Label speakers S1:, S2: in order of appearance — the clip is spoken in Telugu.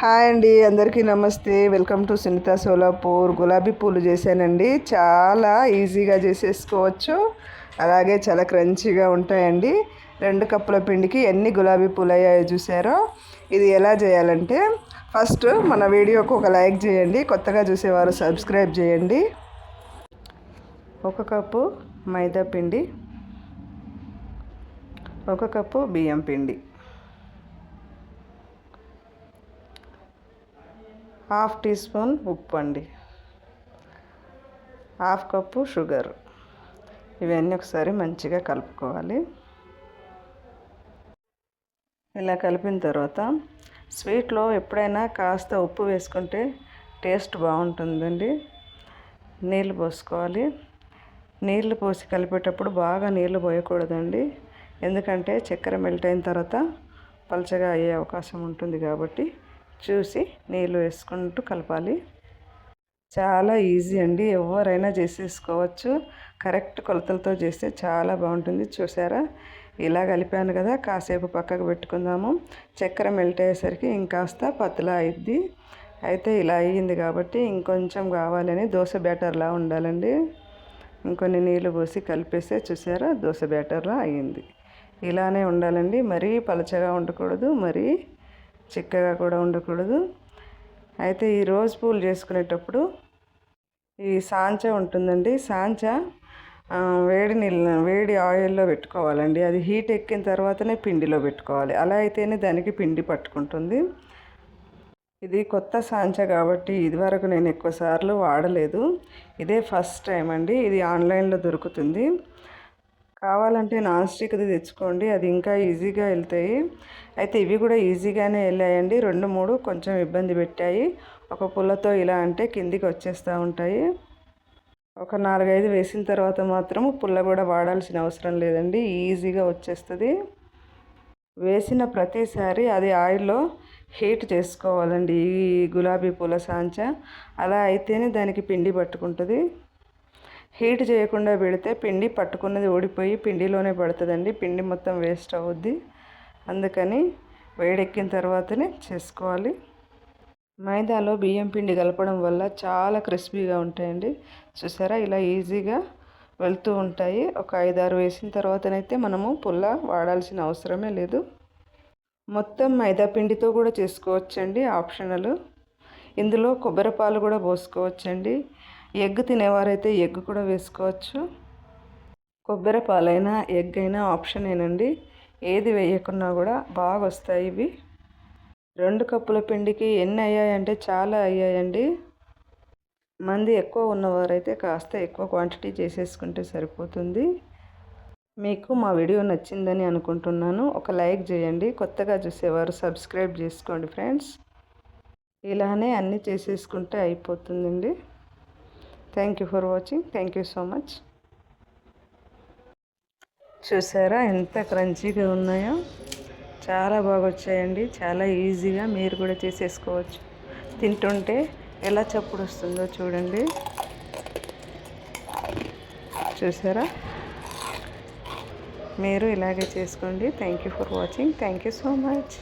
S1: హాయ్ అండి అందరికీ నమస్తే. Welcome to Sunita Solapur. గులాబీ పూలు చేశానండి. చాలా ఈజీగా చేసేసుకోవచ్చు. అలాగే చాలా క్రంచీగా ఉంటాయండి. రెండు కప్పుల పిండికి ఎన్ని గులాబీ పూలు అయ్యాయో చూసారో ఇది ఎలా చేయాలంటే ఫస్ట్ మన వీడియోకు ఒక లైక్ చేయండి. కొత్తగా చూసేవారు సబ్స్క్రైబ్ చేయండి. ఒక కప్పు మైదా పిండి ఒక కప్పు బియ్యం పిండి. హాఫ్ టీ స్పూన్ ఉప్పు అండి. Half cup sugar. ఇవన్నీ ఒకసారి మంచిగా కలుపుకోవాలి. ఇలా కలిపిన తర్వాత స్వీట్లో ఎప్పుడైనా కాస్త ఉప్పు వేసుకుంటే టేస్ట్ బాగుంటుందండి. నీళ్ళు పోసుకోవాలి. నీళ్ళు పోసి కలిపేటప్పుడు బాగా నీళ్ళు పోయకూడదండి. ఎందుకంటే చక్కెర మెల్ట్ అయిన తర్వాత పలచగా అయ్యే అవకాశం ఉంటుంది కాబట్టి చూసి నీళ్ళు వేసుకుంటూ కలపాలి. చాలా ఈజీ అండి. ఎవరైనా చేసేసుకోవచ్చు. కరెక్ట్ కొలతలతో చేస్తే చాలా బాగుంటుంది. చూసారా? ఇలా కలిపాను కదా. కాసేపు పక్కకు పెట్టుకుందాము. చక్కెర మెల్ట్ అయ్యేసరికి ఇంకాస్త పతలా అయిద్ది. అయితే ఇలా అయ్యింది కాబట్టి ఇంకొంచెం కావాలని దోశ బ్యాటర్లా ఉండాలండి. ఇంకొన్ని నీళ్ళు పోసి కలిపేస్తే చూసారా? దోశ బ్యాటర్లా అయ్యింది. ఇలానే ఉండాలండి. మరీ పలచగా ఉండకూడదు. మరీ చిక్కగా కూడా ఉండకూడదు. అయితే ఈ రోజ్ పూలు చేసుకునేటప్పుడు ఈ సాంచ ఉంటుందండి. సాంచ వేడి నీళ్ళ వేడి ఆయిల్లో పెట్టుకోవాలండి. అది హీట్ ఎక్కిన తర్వాతనే పిండిలో పెట్టుకోవాలి. అలా అయితేనే దానికి పిండి పట్టుకుంటుంది. ఇది కొత్త సాంచ కాబట్టి ఇదివరకు నేను ఎక్కువ సార్లు వాడలేదు. ఇదే ఫస్ట్ టైం అండి. ఇది ఆన్లైన్లో దొరుకుతుంది. కావాలంటే నాన్ స్టిక్ది తెచ్చుకోండి. అది ఇంకా ఈజీగా వెళ్తాయి. అయితే ఇవి కూడా ఈజీగానే వెళ్ళాయండి. రెండు మూడు కొంచెం ఇబ్బంది పెట్టాయి. ఒక పుల్లతో ఇలా అంటే కిందికి వచ్చేస్తూ ఉంటాయి. ఒక నాలుగైదు వేసిన తర్వాత మాత్రం పుల్ల కూడా వాడాల్సిన అవసరం లేదండి. ఈజీగా వచ్చేస్తుంది. వేసిన ప్రతిసారి అది ఆయిల్లో హీట్ చేసుకోవాలండి. ఈ గులాబీ పూల సాంచ. అలా అయితేనే దానికి పిండి పట్టుకుంటుంది. హీట్ చేయకుండా పెడితే పిండి పట్టుకున్నది ఓడిపోయి పిండిలోనే పడుతుందండి. పిండి మొత్తం వేస్ట్ అవుద్ది. అందుకని వేడెక్కిన తర్వాతనే చేసుకోవాలి. మైదాలో బియ్యం పిండి కలపడం వల్ల చాలా క్రిస్పీగా ఉంటాయండి. చూసారా? ఇలా ఈజీగా వెళ్తూ ఉంటాయి. ఒక ఐదారు వేసిన తర్వాతనైతే మనము పుల్ల వాడాల్సిన అవసరమే లేదు. మొత్తం మైదా పిండితో కూడా చేసుకోవచ్చండి. ఆప్షనల్. ఇందులో కొబ్బరి పాలు కూడా పోసుకోవచ్చండి. ఎగ్ తినేవారైతే ఎగ్ కూడా వేసుకోవచ్చు. కొబ్బరి పాలైనా ఎగ్ అయినా ఆప్షనేనండి ఏది వేయకున్నా కూడా బాగా వస్తాయి ఇవి. రెండు కప్పుల పిండికి ఎన్ని అయ్యాయంటే చాలా అయ్యాయండి. మంది ఎక్కువ ఉన్నవారైతే కాస్త ఎక్కువ క్వాంటిటీ చేసేసుకుంటే సరిపోతుంది. మీకు మా వీడియో నచ్చిందని అనుకుంటున్నాను. ఒక లైక్ చేయండి. కొత్తగా చూసేవారు సబ్స్క్రైబ్ చేసుకోండి ఫ్రెండ్స్. ఇలానే అన్నీ చేసేసుకుంటే అయిపోతుందండి. Thank you for watching thank you so much చూసారా ఎంత క్రంచీగా ఉన్నాయో? చాలా బాగా వచ్చాయండి చాలా ఈజీగా మీరు కూడా చేసేసుకోవచ్చు. తింటుంటే ఎలా చప్పుడు వస్తుందో చూడండి. చూసారా? మీరు ఇలాగే చేసుకోండి. Thank you for watching thank you so much